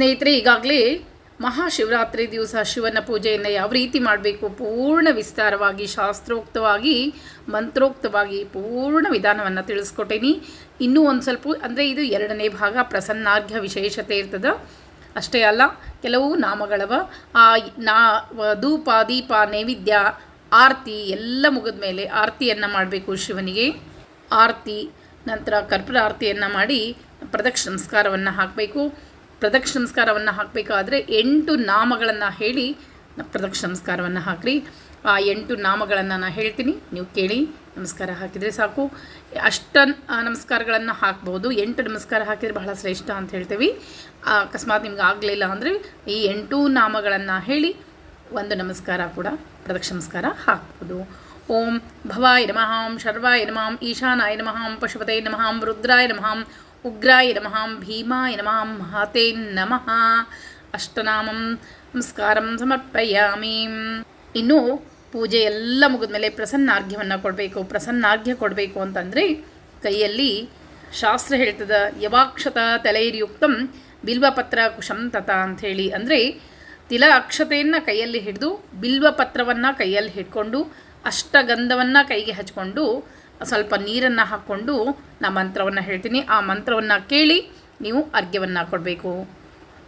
ಸ್ನೇಹಿತರೆ, ಈಗಾಗಲೇ ಮಹಾಶಿವರಾತ್ರಿ ದಿವಸ ಶಿವನ ಪೂಜೆಯನ್ನು ಯಾವ ರೀತಿ ಮಾಡಬೇಕು? ಪೂರ್ಣ ವಿಸ್ತಾರವಾಗಿ, ಶಾಸ್ತ್ರೋಕ್ತವಾಗಿ, ಮಂತ್ರೋಕ್ತವಾಗಿ ಪೂರ್ಣ ವಿಧಾನವನ್ನು ತಿಳಿಸ್ಕೊಟ್ಟೇನಿ. ಇನ್ನೂ ಒಂದು ಸ್ವಲ್ಪ, ಅಂದರೆ ಇದು ಎರಡನೇ ಭಾಗ, ಪ್ರಸನ್ನಾರ್ಘ್ಯ ವಿಶೇಷತೆ ಇರ್ತದೆ. ಅಷ್ಟೇ ಅಲ್ಲ, ಕೆಲವು ನಾಮಗಳವ, ಆ ನಾ ಧೂಪ, ದೀಪ, ನೈವೇದ್ಯ, ಆರತಿ, ಎಲ್ಲ ಮುಗಿದ ಮೇಲೆ ಆರತಿಯನ್ನು ಮಾಡಬೇಕು ಶಿವನಿಗೆ. ಆರತಿ, ನಂತರ ಕರ್ಪೂರ ಆರತಿಯನ್ನು ಮಾಡಿ ಪ್ರದಕ್ಷ ಸಂಸ್ಕಾರವನ್ನು ಹಾಕಬೇಕು. ಪ್ರದಕ್ಷ ನಮಸ್ಕಾರವನ್ನು ಹಾಕಬೇಕಾದ್ರೆ ಎಂಟು ನಾಮಗಳನ್ನು ಹೇಳಿ ಪ್ರದಕ್ಷ ನಮಸ್ಕಾರವನ್ನು ಹಾಕ್ರಿ. ಆ ಎಂಟು ನಾಮಗಳನ್ನು ನಾನು ಹೇಳ್ತೀನಿ, ನೀವು ಕೇಳಿ, ನಮಸ್ಕಾರ ಹಾಕಿದರೆ ಸಾಕು. ಅಷ್ಟ ನಮಸ್ಕಾರಗಳನ್ನು ಹಾಕ್ಬೋದು. ಎಂಟು ನಮಸ್ಕಾರ ಹಾಕಿದರೆ ಬಹಳ ಶ್ರೇಷ್ಠ ಅಂತ ಹೇಳ್ತೀವಿ. ಅಕಸ್ಮಾತ್ ನಿಮ್ಗೆ ಆಗಲಿಲ್ಲ ಅಂದರೆ ಈ ಎಂಟು ನಾಮಗಳನ್ನು ಹೇಳಿ ಒಂದು ನಮಸ್ಕಾರ ಕೂಡ ಪ್ರದಕ್ಷ ನಮಸ್ಕಾರ ಹಾಕ್ಬೋದು. ಓಂ ಭವಾಯ ನಮಃ ಶರ್ವಾಯ ನಮಃ ಈಶಾನಾಯ ನಮಃ ಪಶುಪತೆ ನಮಃ ರುದ್ರಾಯ ನಮಃ ಉಗ್ರಾಯ ನಮಃ ಭೀಮಾಯ ನಮಃ ಮಹಾತೇ ನಮಃ ಅಷ್ಟನಾಮಂ ನಮಸ್ಕಾರಂ ಸಮರ್ಪಯಾಮಿ ಇನ್ನು ಪೂಜೆ ಎಲ್ಲ ಮುಗಿದ ಮೇಲೆ ಪ್ರಸನ್ನಾರ್ಘ್ಯವನ್ನು ಕೊಡಬೇಕು, ಪ್ರಸನ್ನಾರ್ಘ್ಯ ಕೊಡಬೇಕು ಅಂತಂದರೆ ಕೈಯಲ್ಲಿ ಶಾಸ್ತ್ರ ಹೇಳ್ತದ, ಯವಾಕ್ಷತ ತಲೈರ್ಯುಕ್ತಂ ಬಿಲ್ವಪತ್ರ ಕುಶಂ ತತ ಅಂಥೇಳಿ. ಅಂದರೆ ತಿಲ ಅಕ್ಷತೆಯನ್ನು ಕೈಯಲ್ಲಿ ಹಿಡಿದು ಬಿಲ್ವಪತ್ರವನ್ನು ಕೈಯಲ್ಲಿ ಹಿಡ್ಕೊಂಡು, ಅಷ್ಟಗಂಧವನ್ನು ಕೈಗೆ ಹಚ್ಕೊಂಡು ಸ್ವಲ್ಪ ನೀರನ್ನು ಹಾಕ್ಕೊಂಡು ನಾ ಮಂತ್ರವನ್ನು ಹೇಳ್ತೀನಿ. ಆ ಮಂತ್ರವನ್ನು ಕೇಳಿ ನೀವು ಅರ್ಘ್ಯವನ್ನು ಕೊಡಬೇಕು.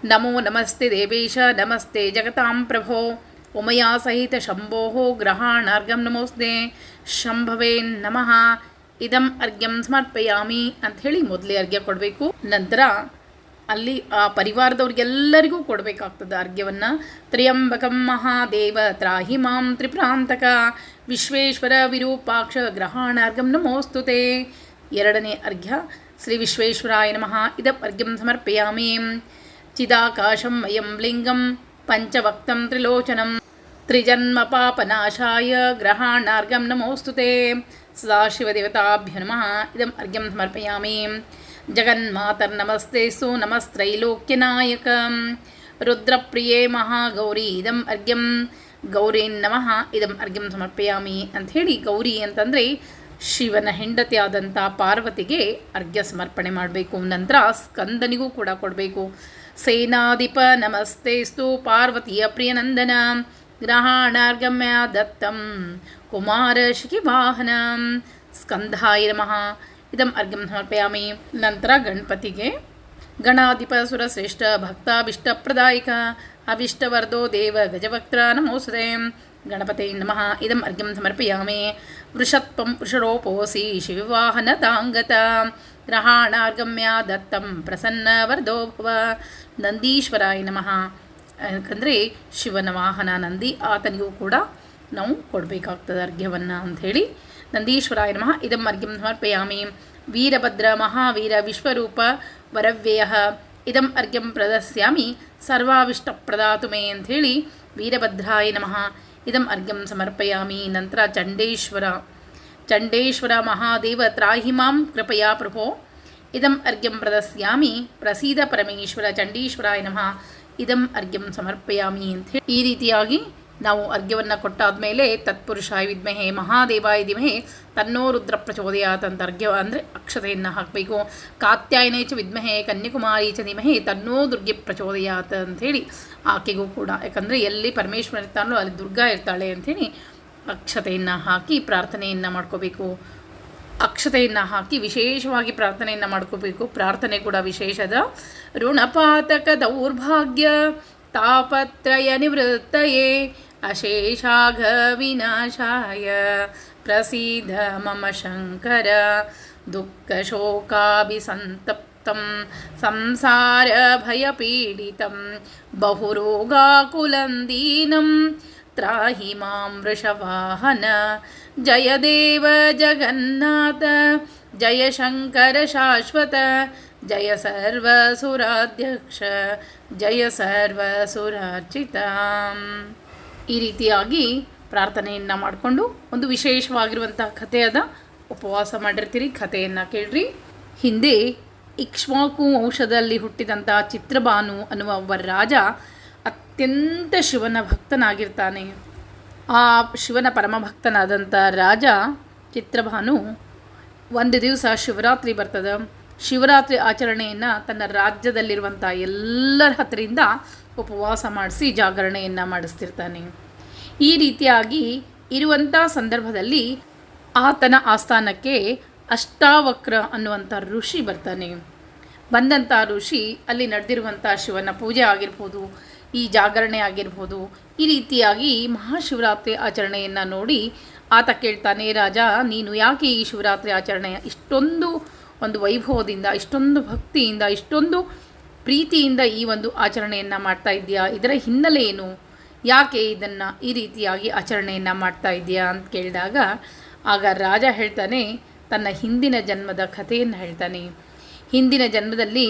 ನಮೋ ನಮಸ್ತೆ ದೇವೇಶ, ನಮಸ್ತೆ ಜಗತಾಂ ಪ್ರಭೋ. ಉಮಯಾ ಸಹಿತ ಶಂಭೋ ಗ್ರಹಾಣಾರ್ಘಂ ನಮೋಸ್ತೆ. ಶಂಭವೇ ನಮಃ. ಇದಂ ಅರ್ಘ್ಯಂ ಸಮರ್ಪಯಾಮಿ ಅಂಥೇಳಿ ಮೊದಲೇ ಅರ್ಘ್ಯ ಕೊಡಬೇಕು. ನಂತರ ಅಲ್ಲಿ ಆ ಪರಿವಾರದವ್ರಿಗೆಲ್ಲರಿಗೂ ಕೊಡಬೇಕಾಗ್ತದೆ ಅರ್ಘ್ಯವನ್ನು. ತ್ರ್ಯಂಬಕಂ ಮಹಾದೇವ, ತ್ರಾಹಿ ಮಾಂ ತ್ರಿಪ್ರಾಂತಕ, ವಿಶ್ವೇಶ್ವರ ವಿರೂಪಾಕ್ಷ ಗ್ರಹಾಣಾರ್ಘಂ ನಮೋಸ್ತುತೆ. ಎರಡನೇ ಅರ್ಘ್ಯ, ಶ್ರೀ ವಿಶ್ವೇಶ್ವರಾಯ ನಮಃ. ಇದಂ ಅರ್ಘ್ಯಂ ಸಮರ್ಪಯಾಮಿ. ಚಿದಾಕಾಶಂ ಅಯಂ ಲಿಂಗಂ ಪಂಚವಕ್ತಂ ತ್ರಿಲೋಚನಂ. ತ್ರಿಜನ್ಮ ಪಾಪನಾಶಾಯ ಗ್ರಹಾಣಾರ್ಘಂ ನಮೋಸ್ತುತೆ. ಸದಾಶಿವದೇವತಾಭ್ಯ ನಮಃ. ಇದಂ ಅರ್ಘ್ಯಂ ಸಮರ್ಪಯಾಮಿ. ಜಗನ್ಮಾತರ್ನಮಸ್ತೆಸ್ತು ನಮಸ್ತ್ರೈಲೋಕ್ಯನಾಯಕ ರುದ್ರಪ್ರಿಯೇ ಮಹಾಗೌರಿ ಇದಂ ಅರ್ಘ್ಯಂ ಗೌರಿ ನಮಃ ಇದಂ ಅರ್ಘ್ಯಂ ಸಮರ್ಪಯಾಮಿ ಅಂಥೇಳಿ ಗೌರಿ ಅಂತಂದರೆ ಶಿವನ ಹೆಂಡತಿಯಾದಂಥ ಪಾರ್ವತಿಗೆ ಅರ್ಘ್ಯ ಸಮರ್ಪಣೆ ಮಾಡಬೇಕು. ನಂತರ ಸ್ಕಂದನಿಗೂ ಕೂಡ ಕೊಡಬೇಕು. ಸೇನಾಧಿಪ ನಮಸ್ತೆಸ್ತು ಪಾರ್ವತಿಯ ಪ್ರಿಯನಂದನ. ಗ್ರಹಾಣಾರ್ಗಮ್ಯ ದತ್ತಂ. ಕುಮಾರ ಶಿಖಿವಾಹನ. ಸ್ಕಂಧಾಯ ನಮಃ. ಇದಂ ಅರ್ಘ್ಯಂ ಸಮರ್ಪಯಾಮಿ. ನಂತರ ಗಣಪತಿಗೆ ಗಣಾಧಿಪ ಸುರಶ್ರೇಷ್ಠ ಭಕ್ತಾಭಿಷ್ಟಪ್ರದಾಯಕ ಅಭಿಷ್ಟವರ್ಧೋ ದೇವ ಗಜವಕ್ತ್ರ ನಮೋಸದೆ ಗಣಪತಿ ನಮಃ. ಇದಂ ಅರ್ಘ್ಯಂ ಸಮರ್ಪಯಾಮಿ. ವೃಷತ್ವಂ ವೃಷರೋಪೋಸಿ ಶಿವವಾಹನತಾಂಗತ ಗ್ರಹಾಣಾರ್ಗಮ್ಯ ದತ್ತಂ ಪ್ರಸನ್ನ ವರ್ಧೋ ಭವ ನಂದೀಶ್ವರಾಯ ನಮಃ. ಯಾಕಂದರೆ ಶಿವನ ವಾಹನ ನಂದಿ ಆತನಿಗೂ ಕೂಡ ನಾವು ಕೊಡಬೇಕಾಗ್ತದೆ ಅರ್ಘ್ಯವನ್ನು ಅಂಥೇಳಿ ನಂದೀಶ್ವರಾಯ ನಮಃ. ಇದಂ ಅರ್ಘ್ಯಂ ಸಮರ್ಪಯಾಮಿ. ವೀರಭದ್ರ ಮಹಾವೀರ ವಿಶ್ವರೂಪ ವರವ್ಯಯ. ಇದಂ ಅರ್ಘ್ಯಂ ಪ್ರದಸ್ಯಾಮಿ ಸರ್ವಾವಿಷ್ಟಪ್ರದಾತು ಮೇ ಅಂಥೇಳಿ ವೀರಭದ್ರಾಯ ನಮಃ. ಇದಂ ಅರ್ಘ್ಯಂ ಸಮರ್ಪಯಾಮಿ. ನಂತರ ಚಂಡೇಶ್ವರ. ಚಂಡೇಶ್ವರ ಮಹಾದೇವ ತ್ರಾಹಿ ಮಾಂ ಕೃಪಯಾ ಪ್ರಭೋ. ಇದಂ ಅರ್ಘ್ಯಂ ಪ್ರದಸ್ಯಾಮಿ ಪ್ರಸೀದ ಪರಮೇಶ್ವರ ಚಂಡೀಶ್ವರಾಯ ನಮಃ. ಇದಂ ಅರ್ಘ್ಯಂ ಸಮರ್ಪಯಾಮಿ ಅಂತ ಈ ರೀತಿಯಾಗಿ ನಾವು ಅರ್ಘ್ಯವನ್ನು ಕೊಟ್ಟಾದ ಮೇಲೆ ತತ್ಪುರುಷಾಯ ವಿದ್ಮಹೆ, ಮಹಾದೇವಾಯ ದಿಮಹೆ ತನ್ನೋ ರುದ್ರ ಪ್ರಚೋದಯಾತ್ ಅಂತ ಅರ್ಘ್ಯ ಅಂದರೆ ಅಕ್ಷತೆಯನ್ನು ಹಾಕಬೇಕು. ಕಾತ್ಯಾಯನೇ ಚ ವಿದ್ಮಹೆ, ಕನ್ಯಾಕುಮಾರಿ ಚ ದಿಮಹೆ ತನ್ನೋ ದುರ್ಗೆ ಪ್ರಚೋದಯಾತ್ ಅಂಥೇಳಿ ಆಕೆಗೂ ಕೂಡ. ಯಾಕಂದರೆ ಎಲ್ಲಿ ಪರಮೇಶ್ವರ ಇರ್ತಾನೋ ಅಲ್ಲಿ ದುರ್ಗಾ ಇರ್ತಾಳೆ ಅಂಥೇಳಿ ಅಕ್ಷತೆಯನ್ನು ಹಾಕಿ ಪ್ರಾರ್ಥನೆಯನ್ನು ಮಾಡ್ಕೋಬೇಕು. ಅಕ್ಷತೆಯನ್ನು ಹಾಕಿ ವಿಶೇಷವಾಗಿ ಪ್ರಾರ್ಥನೆಯನ್ನು ಮಾಡ್ಕೋಬೇಕು. ಪ್ರಾರ್ಥನೆ ಕೂಡ ವಿಶೇಷದ. ಋಣಪಾತಕ ದೌರ್ಭಾಗ್ಯ ತಾಪತ್ರಯ ನಿವೃತ್ತಯೇ अशेषाघविनाशाय प्रसीद मम शङ्कर। दुःखशोकाभिसन्तप्तं संसारभयपीडितं बहुरोगाकुलन्दिनं त्राहि मां वृषवाहन। जय देव जगन्नाथ जय शङ्कर शाश्वत जय सर्वसुराध्यक्ष जय सर्वसुरार्चिताम्। ಈ ರೀತಿಯಾಗಿ ಪ್ರಾರ್ಥನೆಯನ್ನು ಮಾಡಿಕೊಂಡು ಒಂದು ವಿಶೇಷವಾಗಿರುವಂತಹ ಕಥೆಯಾದ ಉಪವಾಸ ಮಾಡಿರ್ತೀರಿ, ಕಥೆಯನ್ನು ಕೇಳ್ರಿ. ಹಿಂದೆ ಇಕ್ಷ್ವಾಕು ವಂಶದಲ್ಲಿ ಹುಟ್ಟಿದಂಥ ಚಿತ್ರಭಾನು ಅನ್ನುವ ಒಬ್ಬ ರಾಜ ಅತ್ಯಂತ ಶಿವನ ಭಕ್ತನಾಗಿರ್ತಾನೆ. ಆ ಶಿವನ ಪರಮಭಕ್ತನಾದಂಥ ರಾಜ ಚಿತ್ರಭಾನು ಒಂದು ದಿವಸ ಶಿವರಾತ್ರಿ ಬರ್ತದೆ. ಶಿವರಾತ್ರಿ ಆಚರಣೆಯನ್ನು ತನ್ನ ರಾಜ್ಯದಲ್ಲಿರುವಂಥ ಎಲ್ಲರ ಹತ್ತಿರಿಂದ ಉಪವಾಸ ಮಾಡಿಸಿ ಜಾಗರಣೆಯನ್ನು ಮಾಡಿಸ್ತಿರ್ತಾನೆ. ಈ ರೀತಿಯಾಗಿ ಇರುವಂಥ ಸಂದರ್ಭದಲ್ಲಿ ಆತನ ಆಸ್ಥಾನಕ್ಕೆ ಅಷ್ಟಾವಕ್ರ ಅನ್ನುವಂಥ ಋಷಿ ಬರ್ತಾನೆ. ಬಂದಂಥ ಋಷಿ ಅಲ್ಲಿ ನಡೆದಿರುವಂಥ ಶಿವನ ಪೂಜೆ ಆಗಿರ್ಬೋದು, ಈ ಜಾಗರಣೆ ಆಗಿರ್ಬೋದು, ಈ ರೀತಿಯಾಗಿ ಮಹಾಶಿವರಾತ್ರಿ ಆಚರಣೆಯನ್ನು ನೋಡಿ ಆತ ಕೇಳ್ತಾನೆ, ರಾಜ, ನೀನು ಯಾಕೆ ಈ ಶಿವರಾತ್ರಿ ಆಚರಣೆಯ ಇಷ್ಟೊಂದು ಒಂದು ವೈಭವದಿಂದ, ಇಷ್ಟೊಂದು ಭಕ್ತಿಯಿಂದ, ಇಷ್ಟೊಂದು ಪ್ರೀತಿಯಿಂದ ಈ ಒಂದು ಆಚರಣೆಯನ್ನು ಮಾಡ್ತಾ ಇದೆಯಾ ಇದರ ಹಿನ್ನೆಲೆ ಏನು? ಯಾಕೆ ಇದನ್ನು ಈ ರೀತಿಯಾಗಿ ಆಚರಣೆಯನ್ನು ಮಾಡ್ತಾ ಇದೆಯಾ ಅಂತ ಕೇಳಿದಾಗ, ಆಗ ರಾಜ ಹೇಳ್ತಾನೆ, ತನ್ನ ಹಿಂದಿನ ಜನ್ಮದ ಕಥೆಯನ್ನು ಹೇಳ್ತಾನೆ. ಹಿಂದಿನ ಜನ್ಮದಲ್ಲಿ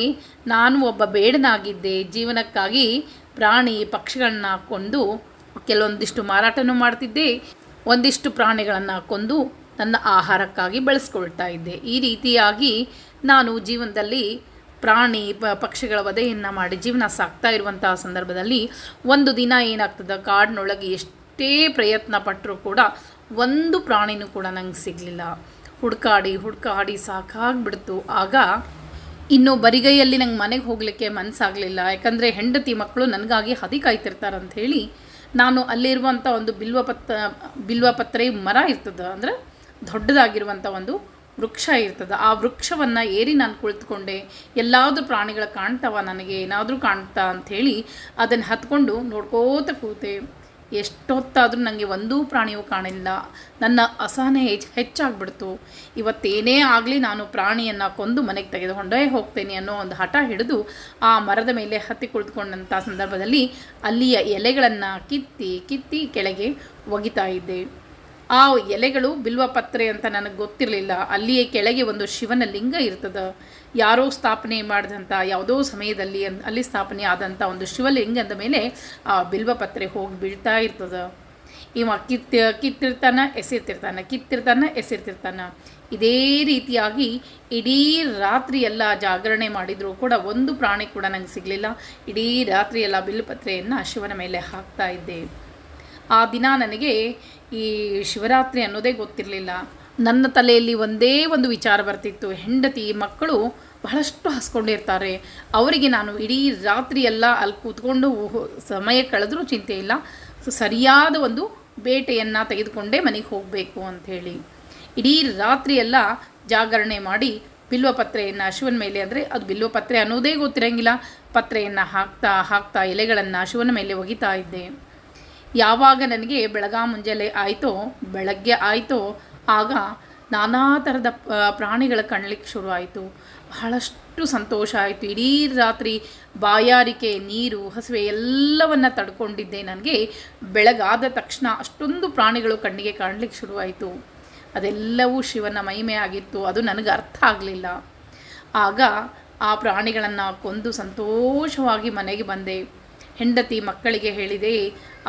ನಾನು ಒಬ್ಬ ಬೇಡನಾಗಿದ್ದೆ. ಜೀವನಕ್ಕಾಗಿ ಪ್ರಾಣಿ ಪಕ್ಷಿಗಳನ್ನ ಕೊಂದು ಕೆಲವೊಂದಿಷ್ಟು ಮಾರಾಟನೂ ಮಾಡ್ತಿದ್ದೆ. ಒಂದಿಷ್ಟು ಪ್ರಾಣಿಗಳನ್ನು ಕೊಂದು ನನ್ನ ಆಹಾರಕ್ಕಾಗಿ ಬೆಳೆಸ್ಕೊಳ್ತಾ ಇದ್ದೆ. ಈ ರೀತಿಯಾಗಿ ನಾನು ಜೀವನದಲ್ಲಿ ಪ್ರಾಣಿ ಪಕ್ಷಿಗಳ ವಧೆಯನ್ನು ಮಾಡಿ ಜೀವನ ಸಾಕ್ತಾ ಇರುವಂತಹ ಸಂದರ್ಭದಲ್ಲಿ ಒಂದು ದಿನ ಏನಾಗ್ತದೆ, ಕಾಡಿನೊಳಗೆ ಎಷ್ಟೇ ಪ್ರಯತ್ನ ಪಟ್ಟರೂ ಕೂಡ ಒಂದು ಪ್ರಾಣಿನೂ ಕೂಡ ನಂಗೆ ಸಿಗಲಿಲ್ಲ. ಹುಡ್ಕಾಡಿ ಹುಡ್ಕಾಡಿ ಸಾಕಾಗ್ಬಿಡ್ತು. ಆಗ ಇನ್ನು ಬರಿಗೈಯಲ್ಲಿ ನಂಗೆ ಮನೆಗೆ ಹೋಗಲಿಕ್ಕೆ ಮನಸ್ಸಾಗಲಿಲ್ಲ ಯಾಕಂದರೆ ಹೆಂಡತಿ ಮಕ್ಕಳು ನನಗಾಗಿ ಹದಿ ಕಾಯ್ತಿರ್ತಾರಂತ ಹೇಳಿ ನಾನು ಅಲ್ಲಿರುವಂಥ ಒಂದು ಬಿಲ್ವ ಬಿಲ್ವಪತ್ರ, ಬಿಲ್ವಪತ್ರೆ ಮರ ಇರ್ತದೆ, ಅಂದರೆ ದೊಡ್ಡದಾಗಿರುವಂಥ ಒಂದು ವೃಕ್ಷ ಇರ್ತದೆ. ಆ ವೃಕ್ಷವನ್ನು ಏರಿ ನಾನು ಕುಳಿತುಕೊಂಡೆ. ಎಲ್ಲಾದರೂ ಪ್ರಾಣಿಗಳು ಕಾಣ್ತಾವ ನನಗೆ, ಏನಾದರೂ ಕಾಣ್ತಾ ಅಂಥೇಳಿ ಅದನ್ನು ಹತ್ಕೊಂಡು ನೋಡ್ಕೋತ ಕೂತೆ. ಎಷ್ಟೊತ್ತಾದರೂ ನನಗೆ ಒಂದೂ ಪ್ರಾಣಿಯೂ ಕಾಣಲಿಲ್ಲ ನನ್ನ ಅಸಹನೆ ಹೆಚ್ಚು ಹೆಚ್ಚಾಗ್ಬಿಡ್ತು. ಇವತ್ತೇನೇ ಆಗಲಿ ನಾನು ಪ್ರಾಣಿಯನ್ನು ಕೊಂದು ಮನೆಗೆ ತೆಗೆದುಕೊಂಡೇ ಹೋಗ್ತೇನೆ ಅನ್ನೋ ಒಂದು ಹಠ ಹಿಡಿದು ಆ ಮರದ ಮೇಲೆ ಹತ್ತಿ ಕುಳಿತುಕೊಂಡಂಥ ಸಂದರ್ಭದಲ್ಲಿ ಅಲ್ಲಿಯ ಎಲೆಗಳನ್ನು ಕಿತ್ತಿ ಕಿತ್ತಿ ಕೆಳಗೆ ಒಗಿತಾ ಇದ್ದೆ. ಆ ಎಲೆಗಳು ಬಿಲ್ವಪತ್ರೆ ಅಂತ ನನಗೆ ಗೊತ್ತಿರಲಿಲ್ಲ. ಅಲ್ಲಿಯೇ ಕೆಳಗೆ ಒಂದು ಶಿವನ ಲಿಂಗ ಇರ್ತದೆ. ಯಾರೋ ಸ್ಥಾಪನೆ ಮಾಡಿದಂಥ ಯಾವುದೋ ಸಮಯದಲ್ಲಿ ಅಲ್ಲಿ ಸ್ಥಾಪನೆ ಆದಂಥ ಒಂದು ಶಿವಲಿಂಗದ ಮೇಲೆ ಆ ಬಿಲ್ವಪತ್ರೆ ಹೋಗಿ ಬೀಳ್ತಾ ಇರ್ತದೆ. ಇವ ಕಿತ್ತ, ಕಿತ್ತಿರ್ತಾನ, ಎಸೆತಿರ್ತಾನ ಕಿತ್ತಿರ್ತಾನ, ಎಸೆತಿರ್ತಾನ. ಇದೇ ರೀತಿಯಾಗಿ ಇಡೀ ರಾತ್ರಿ ಎಲ್ಲ ಜಾಗರಣೆ ಮಾಡಿದರೂ ಕೂಡ ಒಂದು ಪ್ರಾಣಿ ಕೂಡ ನಂಗೆ ಸಿಗಲಿಲ್ಲ. ಇಡೀ ರಾತ್ರಿ ಎಲ್ಲ ಬಿಲ್ವಪತ್ರೆಯನ್ನು ಶಿವನ ಮೇಲೆ ಹಾಕ್ತಾ ಇದ್ದೆ. ಆ ದಿನ ನನಗೆ ಈ ಶಿವರಾತ್ರಿ ಅನ್ನೋದೇ ಗೊತ್ತಿರಲಿಲ್ಲ. ನನ್ನ ತಲೆಯಲ್ಲಿ ಒಂದೇ ಒಂದು ವಿಚಾರ ಬರ್ತಿತ್ತು. ಹೆಂಡತಿ, ಮಕ್ಕಳು ಬಹಳಷ್ಟು ಹಸ್ಕೊಂಡಿರ್ತಾರೆ. ಅವರಿಗೆ ನಾನು ಇಡೀ ರಾತ್ರಿ ಎಲ್ಲ ಅಲ್ಲಿ ಕೂತ್ಕೊಂಡು ಸಮಯ ಕಳೆದ್ರೂ ಚಿಂತೆ ಇಲ್ಲ. ಸರಿಯಾದ ಒಂದು ಬೇಟೆಯನ್ನು ತೆಗೆದುಕೊಂಡೇ ಮನೆಗೆ ಹೋಗಬೇಕು ಅಂಥೇಳಿ. ಇಡೀ ರಾತ್ರಿ ಎಲ್ಲ ಜಾಗರಣೆ ಮಾಡಿ ಬಿಲ್ವಪತ್ರೆಯನ್ನು ಶಿವನ ಮೇಲೆ ಅಂದರೆ ಅದು ಬಿಲ್ವಪತ್ರೆ ಅನ್ನೋದೇ ಗೊತ್ತಿರಂಗಿಲ್ಲ. ಪತ್ರೆಯನ್ನು ಹಾಕ್ತಾ ಹಾಕ್ತಾ ಎಲೆಗಳನ್ನು ಶಿವನ ಮೇಲೆ ಒಗಿತಾ ಇದ್ದೆ. ಯಾವಾಗ ನನಗೆ ಬೆಳಗಾ ಮುಂಜಾನೆ ಆಯಿತೋ, ಬೆಳಗ್ಗೆ ಆಯಿತೋ, ಆಗ ನಾನಾ ಥರದ ಪ್ರಾಣಿಗಳ ಕಣ್ಲಿಕ್ಕೆ ಶುರು ಶುರುವಾಯಿತು ಬಹಳಷ್ಟು ಸಂತೋಷ ಆಯಿತು. ಇಡೀ ರಾತ್ರಿ ಬಾಯಾರಿಕೆ, ನೀರು, ಹಸಿವೆ ಎಲ್ಲವನ್ನು ತಡ್ಕೊಂಡಿದ್ದೆ ನನಗೆ. ಬೆಳಗಾದ ತಕ್ಷಣ ಅಷ್ಟೊಂದು ಪ್ರಾಣಿಗಳು ಕಣ್ಣಿಗೆ ಕಾಣಲಿಕ್ಕೆ ಶುರುವಾಯಿತು ಅದೆಲ್ಲವೂ ಶಿವನ ಮಹಿಮೆ ಆಗಿತ್ತು. ಅದು ನನಗೆ ಅರ್ಥ ಆಗಲಿಲ್ಲ. ಆಗ ಆ ಪ್ರಾಣಿಗಳನ್ನು ಕೊಂದು ಸಂತೋಷವಾಗಿ ಮನೆಗೆ ಬಂದೆ. ಹೆಂಡತಿ ಮಕ್ಕಳಿಗೆ ಹೇಳಿದೆ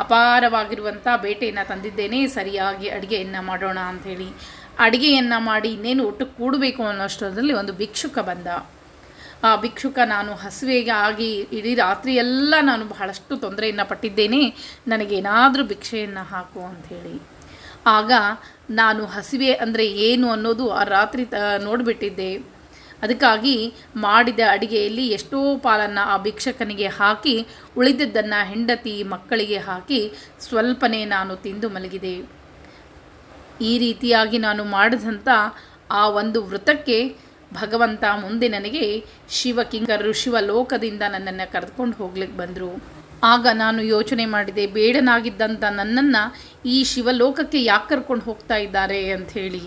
ಅಪಾರವಾಗಿರುವಂಥ ಬೇಟೆಯನ್ನು ತಂದಿದ್ದೇನೆ, ಸರಿಯಾಗಿ ಅಡುಗೆಯನ್ನು ಮಾಡೋಣ ಅಂಥೇಳಿ ಅಡುಗೆಯನ್ನು ಮಾಡಿ ಇನ್ನೇನು ಒಟ್ಟು ಕೂಡಬೇಕು ಅನ್ನೋಷ್ಟರಲ್ಲಿ ಒಂದು ಭಿಕ್ಷುಕ ಬಂದ. ಆ ಭಿಕ್ಷುಕ ನಾನು ಹಸಿವೆಗೆ ಆಗಿ ಇಡೀ ರಾತ್ರಿಯೆಲ್ಲ ನಾನು ಬಹಳಷ್ಟು ತೊಂದರೆಯನ್ನು ಪಟ್ಟಿದ್ದೇನೆ, ನನಗೇನಾದರೂ ಭಿಕ್ಷೆಯನ್ನು ಹಾಕು ಅಂಥೇಳಿ ಆಗ ನಾನು ಹಸಿವೆ ಅಂದರೆ ಏನು ಅನ್ನೋದು ಆ ರಾತ್ರಿ ತ, ನೋಡಿಬಿಟ್ಟಿದ್ದೆ. ಅದಕ್ಕಾಗಿ ಮಾಡಿದ ಅಡಿಗೆಯಲ್ಲಿ ಎಷ್ಟೋ ಪಾಲನ್ನು ಆ ಭಿಕ್ಷಕನಿಗೆ ಹಾಕಿ, ಉಳಿದದ್ದನ್ನು ಹೆಂಡತಿ ಮಕ್ಕಳಿಗೆ ಹಾಕಿ ಸ್ವಲ್ಪನೇ ನಾನು ತಿಂದು ಮಲಗಿದೆ. ಈ ರೀತಿಯಾಗಿ ನಾನು ಮಾಡಿದಂಥ ಆ ಒಂದು ವೃತಕ್ಕೆ ಭಗವಂತ ಮುಂದೆ ನನಗೆ ಶಿವಕಿಂಕರರು ಶಿವಲೋಕದಿಂದ ನನ್ನನ್ನು ಕರೆದುಕೊಂಡು ಹೋಗ್ಲಿಕ್ಕೆ ಬಂದರು. ಆಗ ನಾನು ಯೋಚನೆ ಮಾಡಿದೆ ಬೇಡನಾಗಿದ್ದಂಥ ನನ್ನನ್ನು ಈ ಶಿವಲೋಕಕ್ಕೆ ಯಾಕೆ ಕರ್ಕೊಂಡು ಹೋಗ್ತಾ ಇದ್ದಾರೆ ಅಂಥೇಳಿ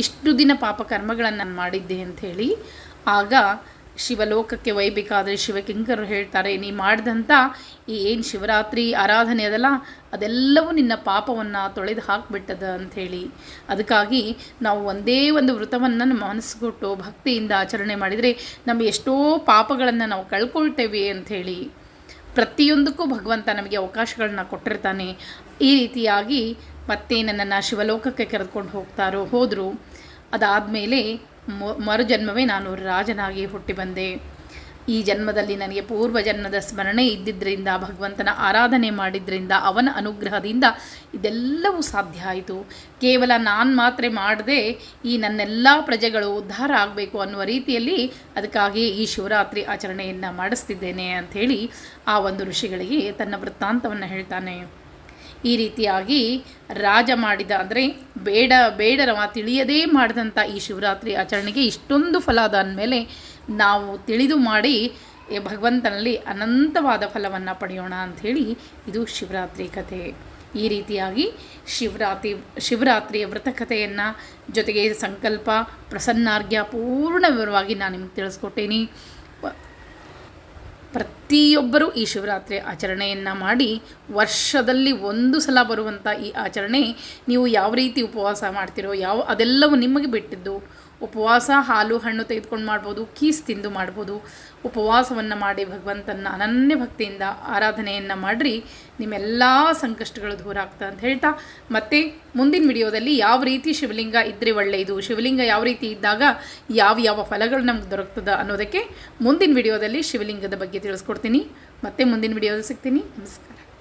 ಇಷ್ಟು ದಿನ ಪಾಪ ಕರ್ಮಗಳನ್ನು ನಾನು ಮಾಡಿದ್ದೆ ಅಂಥೇಳಿ ಆಗ ಶಿವಲೋಕಕ್ಕೆ ಒಯ್ಬೇಕಾದರೆ ಶಿವಕಿಂಕರು ಹೇಳ್ತಾರೆ, ನೀ ಮಾಡಿದಂಥ ಈ ಏನು ಶಿವರಾತ್ರಿ ಆರಾಧನೆ ಅದಲ್ಲ, ಅದೆಲ್ಲವೂ ನಿನ್ನ ಪಾಪವನ್ನು ತೊಳೆದು ಹಾಕಿಬಿಟ್ಟದ ಅಂಥೇಳಿ ಅದಕ್ಕಾಗಿ ನಾವು ಒಂದೇ ಒಂದು ವೃತವನ್ನು ಮನಸ್ಸುಗೊಟ್ಟು ಭಕ್ತಿಯಿಂದ ಆಚರಣೆ ಮಾಡಿದರೆ ನಮ್ಮ ಎಷ್ಟೋ ಪಾಪಗಳನ್ನು ನಾವು ಕಳ್ಕೊಳ್ತೇವೆ ಅಂಥೇಳಿ ಪ್ರತಿಯೊಂದಕ್ಕೂ ಭಗವಂತ ನಮಗೆ ಅವಕಾಶಗಳನ್ನ ಕೊಟ್ಟಿರ್ತಾನೆ. ಈ ರೀತಿಯಾಗಿ ಮತ್ತೆ ನನ್ನನ್ನು ಶಿವಲೋಕಕ್ಕೆ ಕರೆದುಕೊಂಡು ಹೋಗ್ತಾರೋ ಹೋದರು ಅದಾದಮೇಲೆ ಮರುಜನ್ಮವೇ ನಾನು ರಾಜನಾಗಿ ಹುಟ್ಟಿ ಬಂದೆ. ಈ ಜನ್ಮದಲ್ಲಿ ನನಗೆ ಪೂರ್ವ ಜನ್ಮದ ಸ್ಮರಣೆ ಇದ್ದಿದ್ದರಿಂದ ಭಗವಂತನ ಆರಾಧನೆ ಮಾಡಿದ್ದರಿಂದ ಅವನ ಅನುಗ್ರಹದಿಂದ ಇದೆಲ್ಲವೂ ಸಾಧ್ಯ ಆಯಿತು. ಕೇವಲ ನಾನು ಮಾತ್ರ ಮಾಡದೆ ಈ ನನ್ನೆಲ್ಲ ಪ್ರಜೆಗಳು ಉದ್ಧಾರ ಆಗಬೇಕು ಅನ್ನುವ ರೀತಿಯಲ್ಲಿ ಅದಕ್ಕಾಗಿ ಈ ಶಿವರಾತ್ರಿ ಆಚರಣೆಯನ್ನು ಮಾಡಿಸ್ತಿದ್ದೇನೆ ಅಂಥೇಳಿ ಆ ಒಂದು ಋಷಿಗಳಿಗೆ ತನ್ನ ವೃತ್ತಾಂತವನ್ನು ಹೇಳ್ತಾನೆ. ಈ ರೀತಿಯಾಗಿ ರಾಜ ಮಾಡಿದ ಅಂದರೆ ಬೇಡ ಬೇಡರವ ತಿಳಿಯದೇ ಮಾಡಿದಂಥ ಈ ಶಿವರಾತ್ರಿ ಆಚರಣೆಗೆ ಇಷ್ಟೊಂದು ಫಲ ಅಂದಮೇಲೆ ನಾವು ತಿಳಿದು ಮಾಡಿ ಭಗವಂತನಲ್ಲಿ ಅನಂತವಾದ ಫಲವನ್ನು ಪಡೆಯೋಣ ಅಂಥೇಳಿ ಇದು ಶಿವರಾತ್ರಿ ಕಥೆ. ಈ ರೀತಿಯಾಗಿ ಶಿವರಾತ್ರಿ, ಶಿವರಾತ್ರಿಯ ವ್ರತಕಥೆಯನ್ನು ಜೊತೆಗೆ ಸಂಕಲ್ಪ, ಪ್ರಸನ್ನಾರ್ಘ್ಯ ಪೂರ್ಣ ವಿವರವಾಗಿ ನಾನು ನಿಮ್ಗೆ ತಿಳಿಸ್ಕೊಟ್ಟೇನಿ. ಪ್ರತಿಯೊಬ್ಬರೂ ಈ ಶಿವರಾತ್ರಿ ಆಚರಣೆಯನ್ನು ಮಾಡಿ ವರ್ಷದಲ್ಲಿ ಒಂದು ಸಲ ಬರುವಂಥ ಈ ಆಚರಣೆ ನೀವು ಯಾವ ರೀತಿ ಉಪವಾಸ ಮಾಡ್ತಿರೋ ಯಾವ ಅದೆಲ್ಲವೂ ನಿಮಗೆ ಬಿಟ್ಟಿದ್ದು ಉಪವಾಸ, ಹಾಲು, ಹಣ್ಣು ತೆಗೆದುಕೊಂಡು ಮಾಡ್ಬೋದು, ಕೀಸ್ ತಿಂದು ಮಾಡ್ಬೋದು. ಉಪವಾಸವನ್ನು ಮಾಡಿ ಭಗವಂತನ ಅನನ್ಯ ಭಕ್ತಿಯಿಂದ ಆರಾಧನೆಯನ್ನು ಮಾಡಿರಿ. ನಿಮ್ಮೆಲ್ಲ ಸಂಕಷ್ಟಗಳು ದೂರ ಆಗ್ತದೆ ಅಂತ ಹೇಳ್ತಾ, ಮತ್ತೆ ಮುಂದಿನ ವಿಡಿಯೋದಲ್ಲಿ ಯಾವ ರೀತಿ ಶಿವಲಿಂಗ ಇದ್ದರೆ ಒಳ್ಳೆಯದು ಶಿವಲಿಂಗ ಯಾವ ರೀತಿ ಇದ್ದಾಗ ಯಾವ ಯಾವ ಫಲಗಳು ನಮ್ಗೆ ದೊರಕ್ತದ ಅನ್ನೋದಕ್ಕೆ ಮುಂದಿನ ವಿಡಿಯೋದಲ್ಲಿ ಶಿವಲಿಂಗದ ಬಗ್ಗೆ ತಿಳಿಸ್ಕೊಡ್ತೀನಿ. ಮತ್ತೆ ಮುಂದಿನ ವಿಡಿಯೋದಲ್ಲಿ ಸಿಗ್ತೀನಿ. ನಮಸ್ಕಾರ.